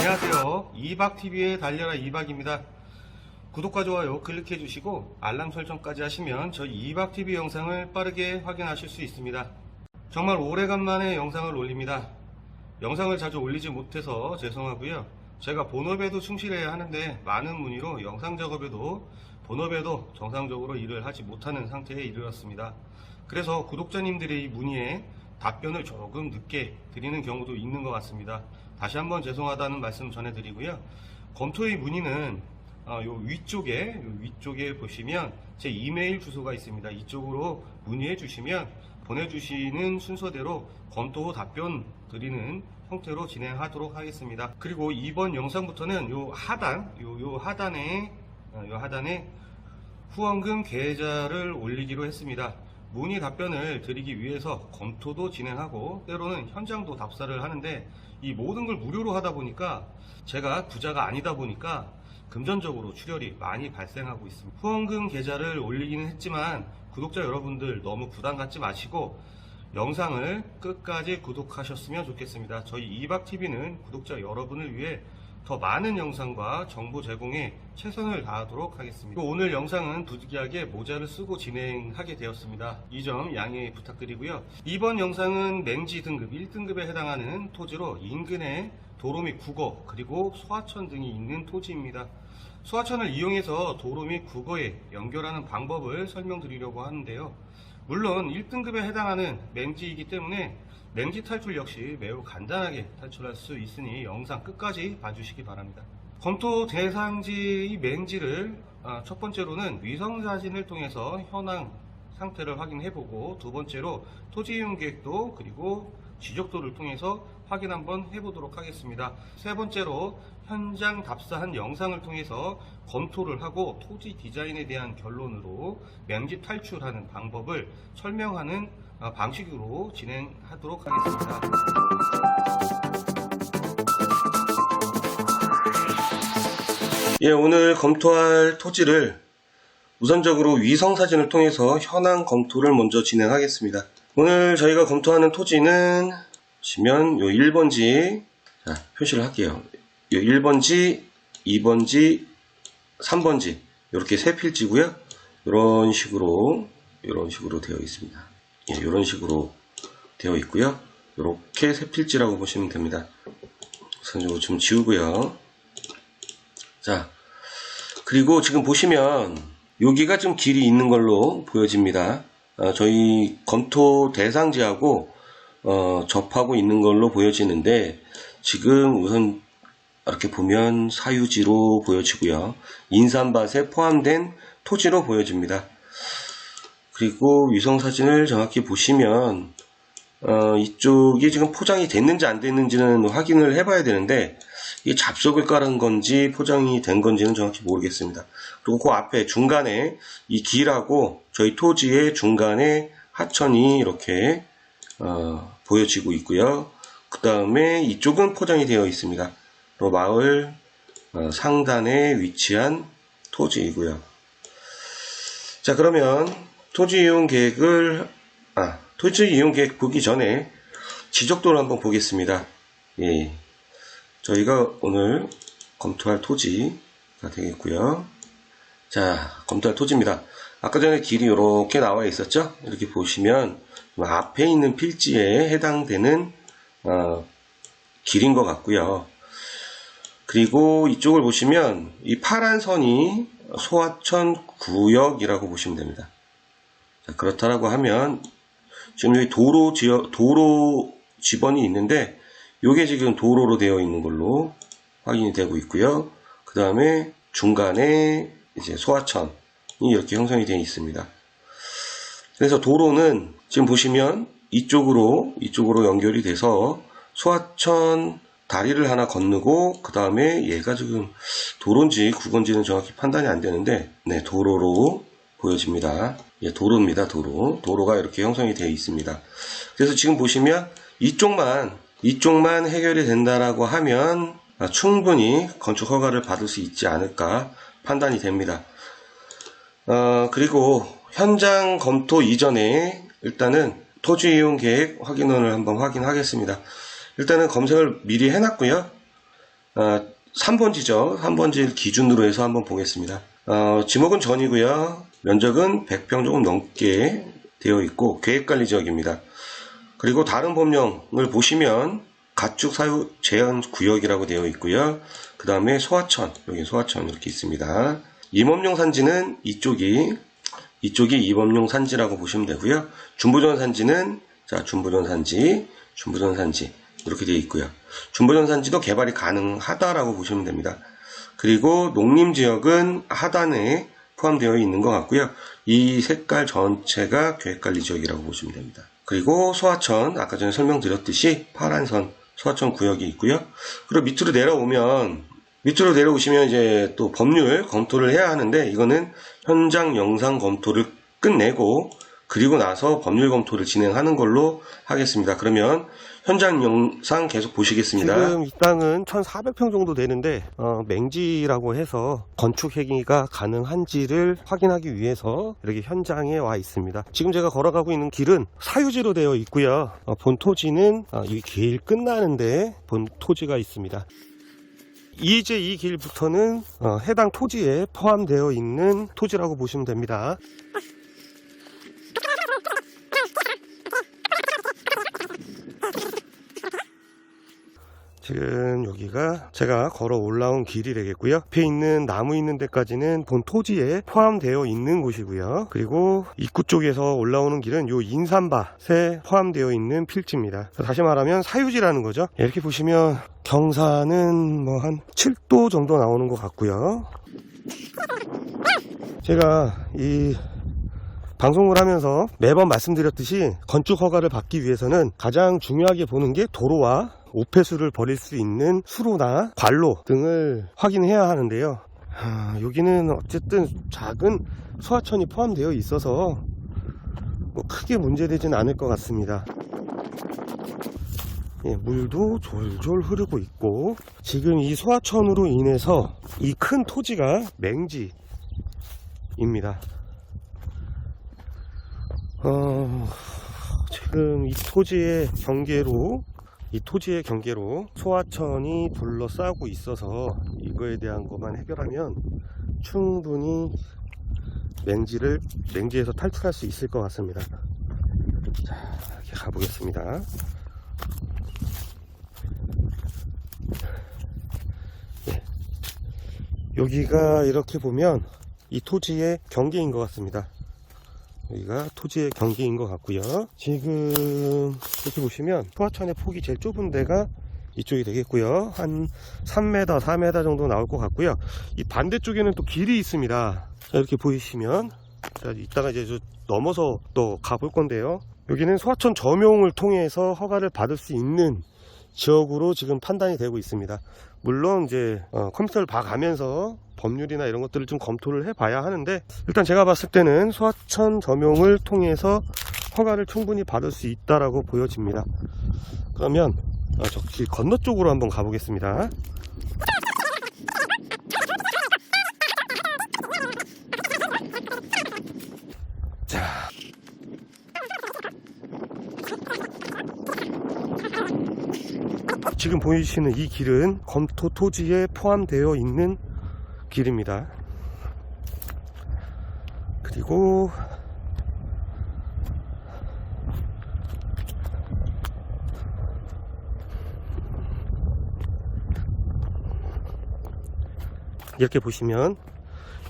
안녕하세요. 이박TV의 달려라 이박입니다. 구독과 좋아요 클릭해 주시고 알람 설정까지 하시면 저희 이박TV 영상을 빠르게 확인하실 수 있습니다. 정말 오래간만에 영상을 올립니다. 영상을 자주 올리지 못해서 죄송하고요. 제가 본업에도 충실해야 하는데 많은 문의로 영상 작업에도 본업에도 정상적으로 일을 하지 못하는 상태에 이르렀습니다. 그래서 구독자님들의 이 문의에 답변을 조금 늦게 드리는 경우도 있는 것 같습니다. 다시 한번 죄송하다는 말씀 전해드리고요. 검토의 문의는 어, 요 위쪽에 요 위쪽에 보시면 제 이메일 주소가 있습니다. 이쪽으로 문의해 주시면 보내주시는 순서대로 검토 후 답변 드리는 형태로 진행하도록 하겠습니다. 그리고 이번 영상부터는 요 하단 요, 요 하단에 어, 요 하단에 후원금 계좌를 올리기로 했습니다. 문의 답변을 드리기 위해서 검토도 진행하고 때로는 현장도 답사를 하는데 이 모든 걸 무료로 하다 보니까 제가 부자가 아니다 보니까 금전적으로 출혈이 많이 발생하고 있습니다. 후원금 계좌를 올리기는 했지만 구독자 여러분들 너무 부담 갖지 마시고 영상을 끝까지 구독하셨으면 좋겠습니다. 저희 이박TV는 구독자 여러분을 위해 더 많은 영상과 정보 제공에 최선을 다하도록 하겠습니다. 오늘 영상은 부득이하게 모자를 쓰고 진행하게 되었습니다. 이 점 양해 부탁드리고요. 이번 영상은 맹지 등급 1등급에 해당하는 토지로 인근에 도로 및 국어 그리고 소하천 등이 있는 토지입니다. 소하천을 이용해서 도로 및 국어에 연결하는 방법을 설명드리려고 하는데요. 물론 1등급에 해당하는 맹지이기 때문에 맹지 탈출 역시 매우 간단하게 탈출할 수 있으니 영상 끝까지 봐주시기 바랍니다. 검토 대상지 이 맹지를 아, 첫 번째로는 위성 사진을 통해서 현황 상태를 확인해보고 두 번째로 토지 이용 계획도 그리고 지적도를 통해서 확인 한번 해보도록 하겠습니다. 세 번째로 현장 답사한 영상을 통해서 검토를 하고 토지 디자인에 대한 결론으로 맹지 탈출하는 방법을 설명하는 아, 방식으로 진행하도록 하겠습니다. 예, 오늘 검토할 토지를 우선적으로 위성 사진을 통해서 현황 검토를 먼저 진행하겠습니다. 오늘 저희가 검토하는 토지는 보시면 요 1번지 자, 표시를 할게요. 요 1번지, 2번지, 3번지 이렇게 세 필지고요. 이런 식으로 이런 식으로 되어 있습니다. 예, 이런 식으로 되어 있고요. 이렇게 세 필지라고 보시면 됩니다. 우선적으로 좀 지우고요. 자, 그리고 지금 보시면 여기가 좀 길이 있는 걸로 보여집니다. 어, 저희 검토 대상지하고 어, 접하고 있는 걸로 보여지는데 지금 우선 이렇게 보면 사유지로 보여지고요. 인삼밭에 포함된 토지로 보여집니다. 그리고 위성 사진을 정확히 보시면 어, 이쪽이 지금 포장이 됐는지 안 됐는지는 확인을 해봐야 되는데 이게 잡석을 깔은 건지 포장이 된 건지는 정확히 모르겠습니다. 그리고 그 앞에 중간에 이 길하고 저희 토지의 중간에 하천이 이렇게 어, 보여지고 있고요. 그 다음에 이쪽은 포장이 되어 있습니다. 또 마을 어, 상단에 위치한 토지이고요. 자 그러면 토지 이용 계획을 아 토지 이용 계획 보기 전에 지적도를 한번 보겠습니다. 예, 저희가 오늘 검토할 토지가 되겠고요. 자, 검토할 토지입니다. 아까 전에 길이 이렇게 나와 있었죠? 이렇게 보시면 앞에 있는 필지에 해당되는 어, 길인 것 같고요. 그리고 이쪽을 보시면 이 파란 선이 소하천 구역이라고 보시면 됩니다. 자, 그렇다라고 하면 지금 여기 도로 지역 도로 지번이 있는데 이게 지금 도로로 되어 있는 걸로 확인이 되고 있고요. 그 다음에 중간에 이제 소하천이 이렇게 형성이 되어 있습니다. 그래서 도로는 지금 보시면 이쪽으로 이쪽으로 연결이 돼서 소하천 다리를 하나 건너고 그 다음에 얘가 지금 도로인지 국원지는 정확히 판단이 안 되는데 네 도로로 보여집니다. 예, 도로입니다. 도로 도로가 이렇게 형성이 되어 있습니다. 그래서 지금 보시면 이쪽만 이쪽만 해결이 된다라고 하면 아, 충분히 건축 허가를 받을 수 있지 않을까 판단이 됩니다. 어, 그리고 현장 검토 이전에 일단은 토지 이용 계획 확인원을 한번 확인하겠습니다. 일단은 검색을 미리 해놨고요. 어, 3번지죠. 3번지 기준으로 해서 한번 보겠습니다. 어, 지목은 전이고요. 면적은 100평 조금 넘게 되어 있고 계획관리 지역입니다. 그리고 다른 법령을 보시면 가축 사유 제한 구역이라고 되어 있고요. 그 다음에 소하천, 여기 소하천 이렇게 있습니다. 임업용 산지는 이쪽이 이쪽이 이범용 산지라고 보시면 되고요. 준보전 산지는 자 준보전 산지, 준보전 산지 이렇게 되어 있고요. 준보전 산지도 개발이 가능하다라고 보시면 됩니다. 그리고 농림 지역은 하단에 포함되어 있는 것 같고요. 이 색깔 전체가 계획관리 지역이라고 보시면 됩니다. 그리고 소하천 아까 전에 설명드렸듯이 파란 선 소하천 구역이 있고요. 그리고 밑으로 내려오면 밑으로 내려오시면 이제 또 법률 검토를 해야 하는데 이거는 현장 영상 검토를 끝내고 그리고 나서 법률 검토를 진행하는 걸로 하겠습니다. 그러면 현장 영상 계속 보시겠습니다. 지금 이 땅은 1,400평 정도 되는데 어, 맹지라고 해서 건축 행위가 가능한지를 확인하기 위해서 이렇게 현장에 와 있습니다. 지금 제가 걸어가고 있는 길은 사유지로 되어 있고요. 어, 본 토지는 어, 이길 끝나는데 본 토지가 있습니다. 이제 이 길부터는 어, 해당 토지에 포함되어 있는 토지라고 보시면 됩니다. 지금 여기가 제가 걸어 올라온 길이 되겠고요. 앞에 있는 나무 있는 데까지는 본 토지에 포함되어 있는 곳이고요. 그리고 입구 쪽에서 올라오는 길은 요 인삼밭에 포함되어 있는 필지입니다. 다시 말하면 사유지라는 거죠. 이렇게 보시면 경사는 뭐 한 7도 정도 나오는 것 같고요. 제가 이 방송을 하면서 매번 말씀드렸듯이 건축 허가를 받기 위해서는 가장 중요하게 보는 게 도로와 오폐수를 버릴 수 있는 수로나 관로 등을 확인해야 하는데요. 아, 여기는 어쨌든 작은 소하천이 포함되어 있어서 뭐 크게 문제되진 않을 것 같습니다. 예, 물도 졸졸 흐르고 있고 지금 이 소하천으로 인해서 이 큰 토지가 맹지입니다. 어, 지금 이 토지의 경계로 이 토지의 경계로 소하천이 둘러싸고 있어서 이거에 대한 것만 해결하면 충분히 맹지를 맹지에서 탈출할 수 있을 것 같습니다. 자, 이렇게 가보겠습니다. 예. 여기가 이렇게 보면 이 토지의 경계인 것 같습니다. 여기가 토지의 경계인 것 같고요. 지금 이렇게 보시면 소하천의 폭이 제일 좁은 데가 이쪽이 되겠고요. 한 3m, 4m 정도 나올 것 같고요. 이 반대쪽에는 또 길이 있습니다. 자, 이렇게 보이시면 자, 이따가 이제 저 넘어서 또 가볼 건데요. 여기는 소하천 점용을 통해서 허가를 받을 수 있는 지역으로 지금 판단이 되고 있습니다. 물론 이제 어, 컴퓨터를 봐가면서 법률이나 이런 것들을 좀 검토를 해봐야 하는데 일단 제가 봤을 때는 소하천 점용을 통해서 허가를 충분히 받을 수 있다라고 보여집니다. 그러면 어, 저길 건너 쪽으로 한번 가보겠습니다. 자. 지금 보이시는 이 길은 검토 토지에 포함되어 있는 길입니다. 그리고 이렇게 보시면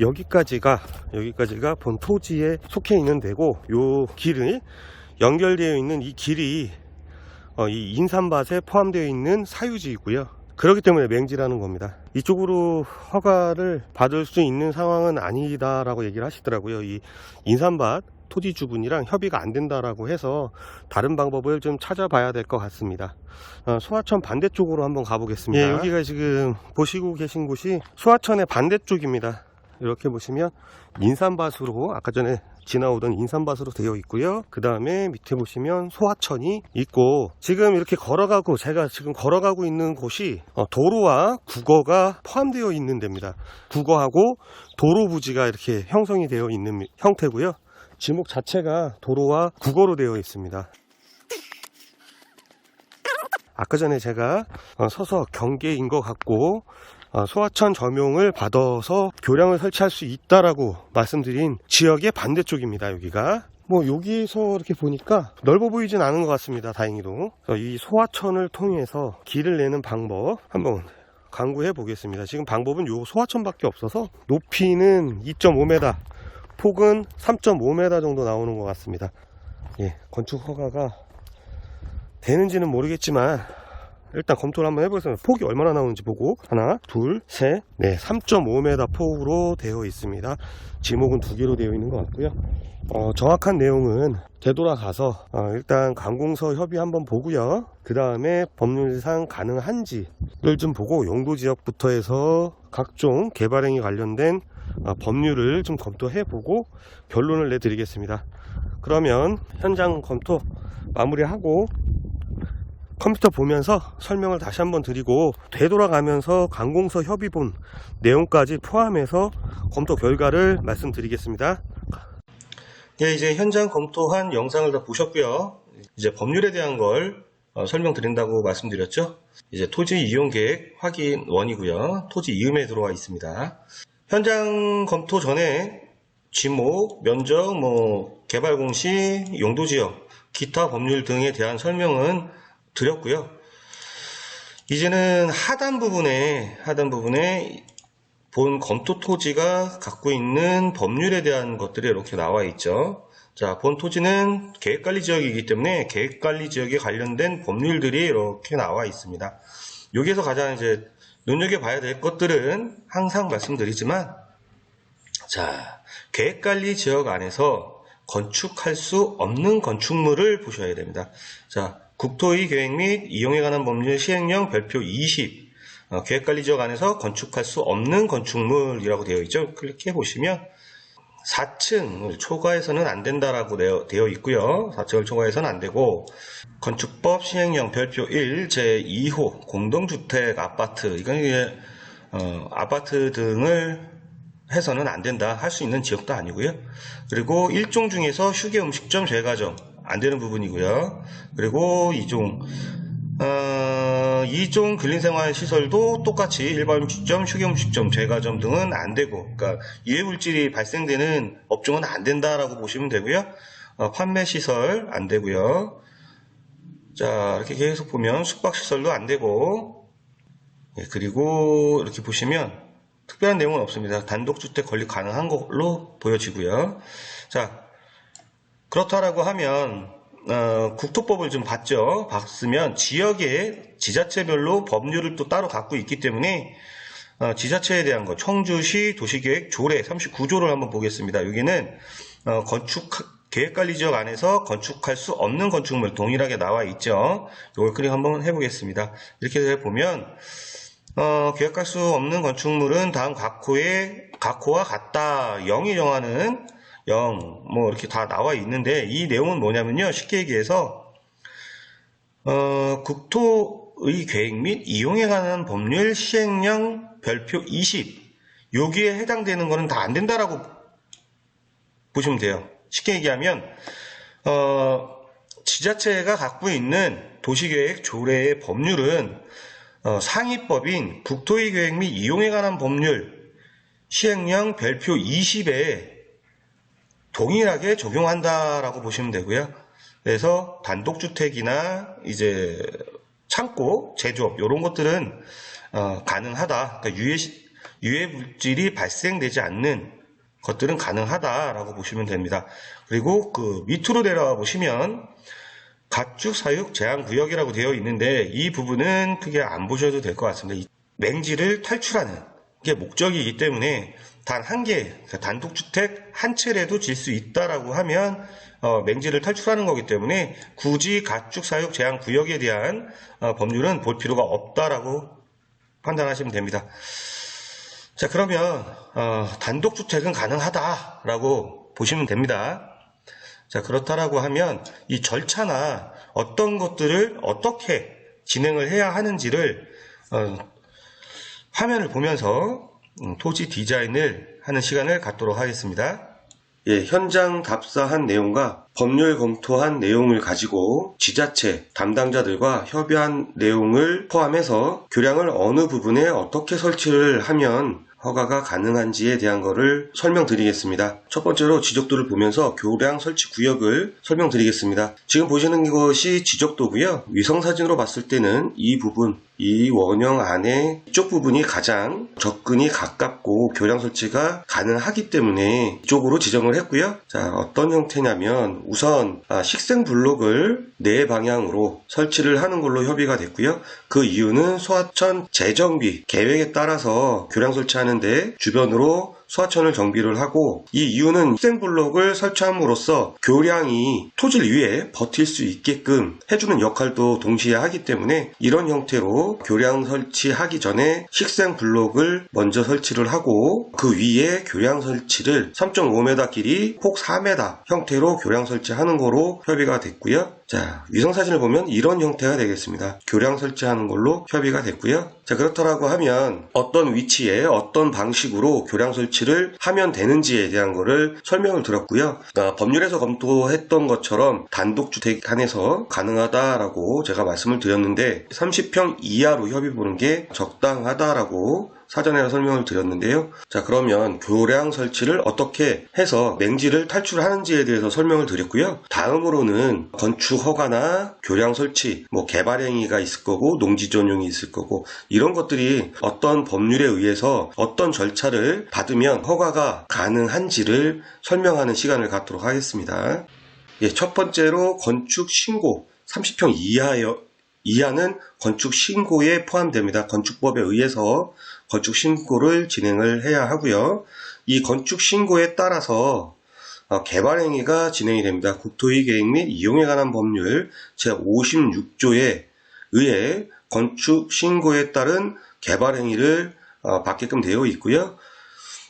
여기까지가 여기까지가 본 토지에 속해 있는 데고 요 길이 연결되어 있는 이 길이 어, 이 인삼밭에 포함되어 있는 사유지이고요. 그렇기 때문에 맹지라는 겁니다. 이쪽으로 허가를 받을 수 있는 상황은 아니다라고 얘기를 하시더라고요. 이 인삼밭 토지 주분이랑 협의가 안 된다라고 해서 다른 방법을 좀 찾아봐야 될 것 같습니다. 어, 소하천 반대쪽으로 한번 가보겠습니다. 예, 여기가 지금 보시고 계신 곳이 소하천의 반대쪽입니다. 이렇게 보시면 인삼밭으로 아까 전에 지나오던 인삼밭으로 되어 있고요. 그 다음에 밑에 보시면 소하천이 있고 지금 이렇게 걸어가고 제가 지금 걸어가고 있는 곳이 어, 도로와 국어가 포함되어 있는 데입니다. 국어하고 도로 부지가 이렇게 형성이 되어 있는 형태고요. 지목 자체가 도로와 국어로 되어 있습니다. 아까 전에 제가 어, 서서 경계인 것 같고 어, 소하천 점용을 받아서 교량을 설치할 수 있다라고 말씀드린 지역의 반대쪽입니다. 여기가 뭐 여기서 이렇게 보니까 넓어 보이진 않은 것 같습니다. 다행히도 이 소하천을 통해서 길을 내는 방법 한번 강구해 보겠습니다. 지금 방법은 요 소하천밖에 없어서 높이는 2.5m, 폭은 3.5m 정도 나오는 것 같습니다. 예, 건축 허가가 되는지는 모르겠지만 일단 검토를 한번 해보겠습니다. 폭이 얼마나 나오는지 보고 하나, 둘, 셋, 네, 3.5m 폭으로 되어 있습니다. 지목은 두 개로 되어 있는 것 같고요. 어, 정확한 내용은 되돌아가서 어, 일단 관공서 협의 한번 보고요. 그 다음에 법률상 가능한지를 좀 보고 용도 지역부터 해서 각종 개발행위 관련된 어, 법률을 좀 검토해 보고 결론을 내드리겠습니다. 그러면 현장 검토 마무리하고 컴퓨터 보면서 설명을 다시 한번 드리고 되돌아가면서 관공서 협의 본 내용까지 포함해서 검토 결과를 말씀드리겠습니다. 예, 이제 현장 검토한 영상을 다 보셨고요. 이제 법률에 대한 걸 어, 설명드린다고 말씀드렸죠. 이제 토지 이용 계획 확인 원이고요. 토지 이음에 들어와 있습니다. 현장 검토 전에 지목, 면적, 뭐 개발 공시, 용도 지역, 기타 법률 등에 대한 설명은 드렸고요. 이제는 하단 부분에 하단 부분에 본 검토 토지가 갖고 있는 법률에 대한 것들이 이렇게 나와 있죠. 자, 본 토지는 계획관리 지역이기 때문에 계획관리 지역에 관련된 법률들이 이렇게 나와 있습니다. 여기에서 가장 이제 눈여겨봐야 될 것들은 항상 말씀드리지만, 자, 계획관리 지역 안에서 건축할 수 없는 건축물을 보셔야 됩니다. 자, 국토의 계획 및 이용에 관한 법률 시행령 별표 20, 어, 계획관리지역 안에서 건축할 수 없는 건축물이라고 되어 있죠. 클릭해 보시면 4층을 초과해서는 안 된다라고 되어, 있고요. 4층을 초과해서는 안 되고 건축법 시행령 별표 1 제 2호 공동주택 아파트 이건 이제 어, 아파트 등을 해서는 안 된다 할 수 있는 지역도 아니고요. 그리고 일종 중에서 휴게 음식점 제과점 안 되는 부분이고요. 그리고 이종 어, 이종 근린생활 시설도 똑같이 일반 음식점, 휴게 음식점, 제과점 등은 안 되고, 그러니까 유해 물질이 발생되는 업종은 안 된다라고 보시면 되고요. 어, 판매 시설 안 되고요. 자 이렇게 계속 보면 숙박 시설도 안 되고, 예, 그리고 이렇게 보시면 특별한 내용은 없습니다. 단독주택 건립 가능한 걸로 보여지고요. 자 그렇다라고 하면 어, 국토법을 좀 봤죠. 봤으면 지역의 지자체별로 법률을 또 따로 갖고 있기 때문에 어, 지자체에 대한 거 청주시 도시계획 조례 39조를 한번 보겠습니다. 여기는 어, 건축 계획관리 지역 안에서 건축할 수 없는 건축물 동일하게 나와 있죠. 이걸 클릭 한번 해보겠습니다. 이렇게 해서 보면 어, 계획할 수 없는 건축물은 다음 각호의 각호와 같다 0이 정하는 0, 뭐 이렇게 다 나와 있는데 이 내용은 뭐냐면요. 쉽게 얘기해서 어, 국토의 계획 및 이용에 관한 법률 시행령 별표 20 여기에 해당되는 거는 다 안 된다라고 보시면 돼요. 쉽게 얘기하면 어, 지자체가 갖고 있는 도시계획 조례의 법률은 어, 상위법인 국토의 계획 및 이용에 관한 법률 시행령 별표 20에 동일하게 적용한다라고 보시면 되고요. 그래서 단독주택이나 이제 창고, 제조업 이런 것들은 어, 가능하다. 그러니까 유해 유해 물질이 발생되지 않는 것들은 가능하다라고 보시면 됩니다. 그리고 그 밑으로 내려와 보시면 가축 사육 제한 구역이라고 되어 있는데 이 부분은 크게 안 보셔도 될 것 같습니다. 이 맹지를 탈출하는 게 목적이기 때문에 단 한 개, 그러니까 단독주택 한 채라도 질 수 있다라고 하면 어, 맹지를 탈출하는 거기 때문에 굳이 가축 사육 제한 구역에 대한 어, 법률은 볼 필요가 없다라고 판단하시면 됩니다. 자 그러면 어, 단독주택은 가능하다라고 보시면 됩니다. 자 그렇다라고 하면 이 절차나 어떤 것들을 어떻게 진행을 해야 하는지를 어, 화면을 보면서 음, 토지 디자인을 하는 시간을 갖도록 하겠습니다. 예, 현장 답사한 내용과 법률 검토한 내용을 가지고 지자체 담당자들과 협의한 내용을 포함해서 교량을 어느 부분에 어떻게 설치를 하면 허가가 가능한지에 대한 것을 설명드리겠습니다. 첫 번째로 지적도를 보면서 교량 설치 구역을 설명드리겠습니다. 지금 보시는 것이 지적도고요. 위성사진으로 봤을 때는 이 부분, 이 원형 안에 이쪽 부분이 가장 접근이 가깝고 교량 설치가 가능하기 때문에 이쪽으로 지정을 했고요. 자, 어떤 형태냐면 우선 아, 식생 블록을 네 방향으로 설치를 하는 걸로 협의가 됐고요. 그 이유는 소하천 재정비 계획에 따라서 교량 설치하는데 주변으로 소하천을 정비를 하고 이 이유는 식생 블록을 설치함으로써 교량이 토질 위에 버틸 수 있게끔 해주는 역할도 동시에 하기 때문에 이런 형태로 교량 설치하기 전에 식생 블록을 먼저 설치를 하고 그 위에 교량 설치를 3.5m 길이 폭 4m 형태로 교량 설치하는 거로 협의가 됐고요. 자, 위성 사진을 보면 이런 형태가 되겠습니다. 교량 설치하는 걸로 협의가 됐고요. 자, 그렇다라고 하면 어떤 위치에 어떤 방식으로 교량 설치를 하면 되는지에 대한 거를 설명을 드렸고요. 아, 법률에서 검토했던 것처럼 단독주택 안에서 가능하다라고 제가 말씀을 드렸는데 30평 이하로 협의 보는 게 적당하다라고 사전에 설명을 드렸는데요. 자, 그러면 교량 설치를 어떻게 해서 맹지를 탈출하는지에 대해서 설명을 드렸고요. 다음으로는 건축 허가나 교량 설치, 뭐 개발 행위가 있을 거고 농지 전용이 있을 거고 이런 것들이 어떤 법률에 의해서 어떤 절차를 받으면 허가가 가능한지를 설명하는 시간을 갖도록 하겠습니다. 예, 첫 번째로 건축 신고 30평 이하여 이하는 건축 신고에 포함됩니다. 건축법에 의해서 건축 신고를 진행을 해야 하고요. 이 건축 신고에 따라서 어, 개발 행위가 진행이 됩니다. 국토의 계획 및 이용에 관한 법률 제 56조에 의해 건축 신고에 따른 개발 행위를 어, 받게끔 되어 있고요.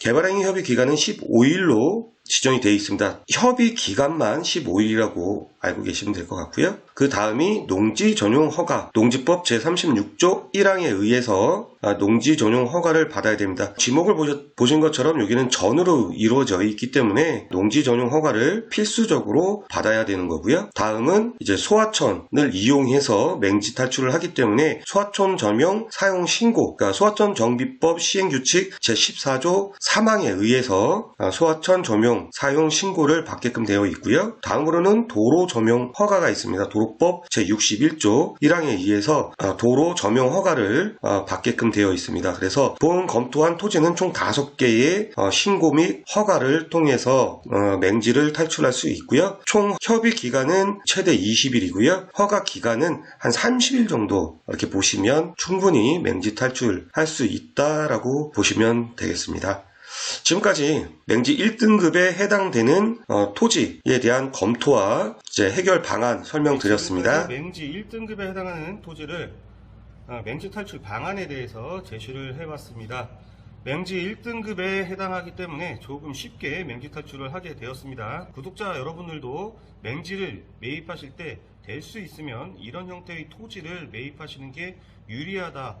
개발 행위 협의 기간은 15일로 지정이 되어 있습니다. 협의 기간만 15일이라고 알고 계시면 될 것 같고요. 그 다음이 농지 전용 허가, 농지법 제36조 1항에 의해서 아, 농지 전용 허가를 받아야 됩니다. 지목을 보셨- 보신 것처럼 여기는 전으로 이루어져 있기 때문에 농지 전용 허가를 필수적으로 받아야 되는 거고요. 다음은 이제 소하천을 이용해서 맹지 탈출을 하기 때문에 소하천 전용 사용 신고, 그러니까 소하천 정비법 시행 규칙 제14조 3항에 의해서 아, 소하천 조명 사용 신고를 받게끔 되어 있고요. 다음으로는 도로 조명 허가가 있습니다. 도로법 제61조 1항에 의해서 아, 도로 조명 허가를 아, 받게끔 되어 있습니다. 그래서 본 검토한 토지는 총 5개의 어, 신고 및 허가를 통해서 어, 맹지를 탈출할 수 있고요. 총 협의 기간은 최대 20일이고요. 허가 기간은 한 30일 정도 이렇게 보시면 충분히 맹지 탈출할 수 있다라고 보시면 되겠습니다. 지금까지 맹지 1등급에 해당되는 어, 토지에 대한 검토와 이제 해결 방안 설명드렸습니다. 맹지 1등급에 해당하는 토지를 어, 맹지 탈출 방안에 대해서 제시를 해봤습니다. 맹지 1등급에 해당하기 때문에 조금 쉽게 맹지 탈출을 하게 되었습니다. 구독자 여러분들도 맹지를 매입하실 때 될 수 있으면 이런 형태의 토지를 매입하시는 게 유리하다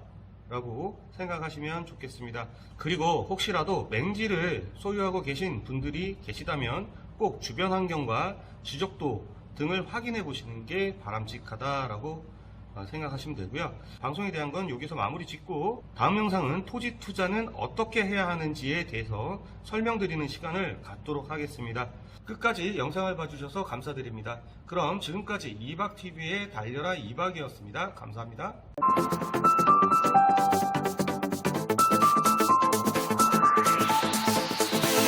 라고 생각하시면 좋겠습니다. 그리고 혹시라도 맹지를 소유하고 계신 분들이 계시다면 꼭 주변 환경과 지적도 등을 확인해 보시는 게 바람직하다라고 어, 생각하시면 되고요. 방송에 대한 건 여기서 마무리 짓고 다음 영상은 토지 투자는 어떻게 해야 하는지에 대해서 설명드리는 시간을 갖도록 하겠습니다. 끝까지 영상을 봐주셔서 감사드립니다. 그럼 지금까지 이박TV의 달려라 이박이었습니다. 감사합니다.